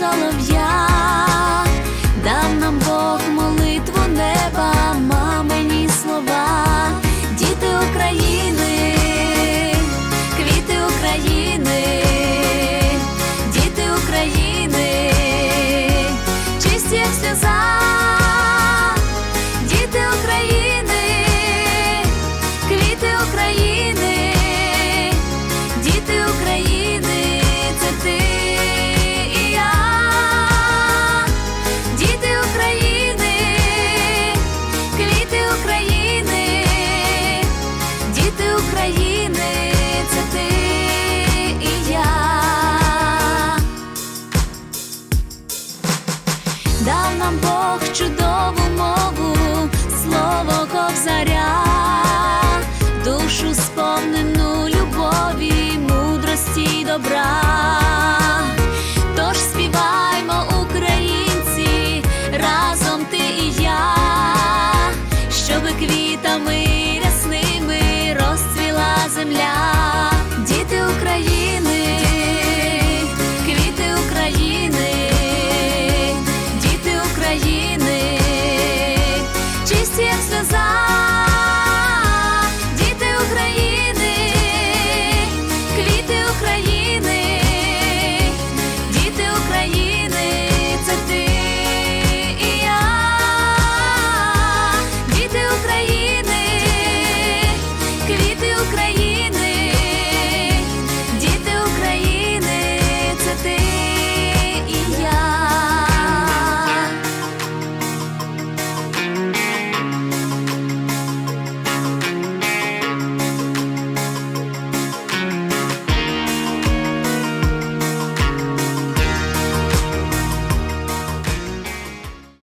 all of you. дав нам Бог чудову мову, слово ковзаря, душу сповнену любові, мудрості й добра, тож співаймо, українці, разом ти і я, щоби квітами. Design.